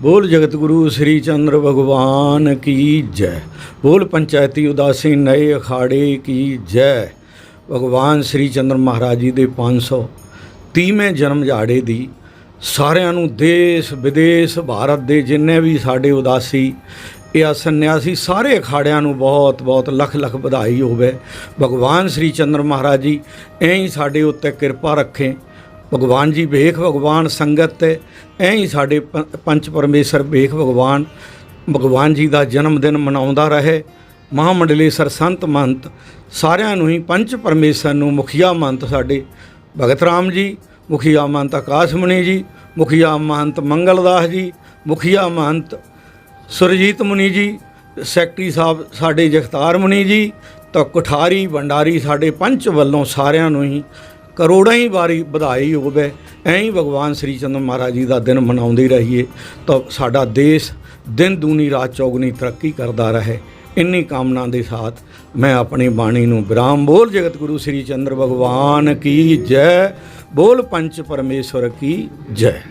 ਬੋਲ ਜਗਤ ਗੁਰੂ ਸ੍ਰੀ ਚੰਦਰ ਭਗਵਾਨ ਕੀ ਜੈ? ਬੋਲ ਪੰਚਾਇਤੀ ਉਦਾਸੀ ਨਏ ਅਖਾੜੇ ਕੀ ਜੈ? ਭਗਵਾਨ ਸ੍ਰੀ ਚੰਦਰ ਮਹਾਰਾਜ ਜੀ ਦੇ 530ਵੇਂ ਜਨਮ ਦਿਹਾੜੇ ਦੀ ਸਾਰਿਆਂ ਨੂੰ ਦੇਸ਼ ਵਿਦੇਸ਼ ਭਾਰਤ ਦੇ ਜਿੰਨੇ ਵੀ ਸਾਡੇ ਉਦਾਸੀ, ਇਹ ਸੰਨਿਆਸੀ ਸਾਰੇ ਅਖਾੜਿਆਂ ਨੂੰ ਬਹੁਤ ਬਹੁਤ ਲੱਖ ਲੱਖ ਵਧਾਈ ਹੋਵੇ। ਭਗਵਾਨ ਸ੍ਰੀ ਚੰਦਰ ਮਹਾਰਾਜ ਜੀ, ਐਂ ਹੀ ਸਾਡੇ ਉੱਤੇ ਕਿਰਪਾ ਰੱਖੇ। ਭਗਵਾਨ ਜੀ ਵੇਖ ਭਗਵਾਨ ਸੰਗਤ ਤੇ, ਐਂ ਹੀ ਸਾਡੇ ਪੰਚ ਪਰਮੇਸ਼ਰ ਵੇਖ ਭਗਵਾਨ। ਭਗਵਾਨ ਜੀ ਦਾ ਜਨਮ ਦਿਨ ਮਨਾਉਂਦਾ ਰਹੇ। ਮਹਾਮੰਡਲੇਸ਼ਰ ਸੰਤ ਮੰਤ, ਸਾਰਿਆਂ ਨੂੰ ਹੀ ਪੰਚ ਪਰਮੇਸ਼ਰ ਨੂੰ ਮੁਖੀਆ ਮੰਤ ਸਾਡੇ। ਭਗਤ ਰਾਮ ਜੀ, ਮੁਖੀਆ ਮੰਤ ਆਕਾਸ਼ ਮੁਨੀ ਜੀ, ਮੁਖੀਆ ਮਹੰਤ ਮੰਗਲਦਾਸ ਜੀ, ਮੁਖੀਆ ਮਹੰਤ ਸੁਰਜੀਤ ਮੁਨੀ ਜੀ, ਸੈਕਟਰੀ ਸਾਹਿਬ ਸਾਡੇ ਜਗਤਾਰ ਮੁਨੀ ਜੀ, ਤਾਂ ਕੁਠਾਰੀ, ਭੰਡਾਰੀ ਸਾਡੇ ਪੰਚ ਵੱਲੋਂ ਸਾਰਿਆਂ ਨੂੰ ਹੀ ਕਰੋੜਾਂ ਹੀ ਵਾਰੀ ਵਧਾਈ ਹੋਵੇ ਐਂ ਹੀ ਭਗਵਾਨ ਸ੍ਰੀ ਚੰਦਰ ਮਹਾਰਾਜ ਜੀ ਦਾ ਦਿਨ ਮਨਾਉਂਦੇ ਰਹੀਏ ਤਾਂ ਸਾਡਾ ਦੇਸ਼ ਦਿਨ ਦੂਨੀ ਰਾਤ ਚੌਗਣੀ ਤਰੱਕੀ ਕਰਦਾ ਰਹੇ। ਇੰਨੀ ਕਾਮਨਾ ਦੇ ਸਾਥ ਮੈਂ ਆਪਣੀ ਬਾਣੀ ਨੂੰ ਵਿਰਾਮ ਬੋਲ ਜਗਤ ਗੁਰੂ ਸ੍ਰੀ ਚੰਦਰ ਭਗਵਾਨ ਕੀ ਜੈ। ਬੋਲ ਪੰਚ ਪਰਮੇਸ਼ਵਰ ਕੀ ਜੈ।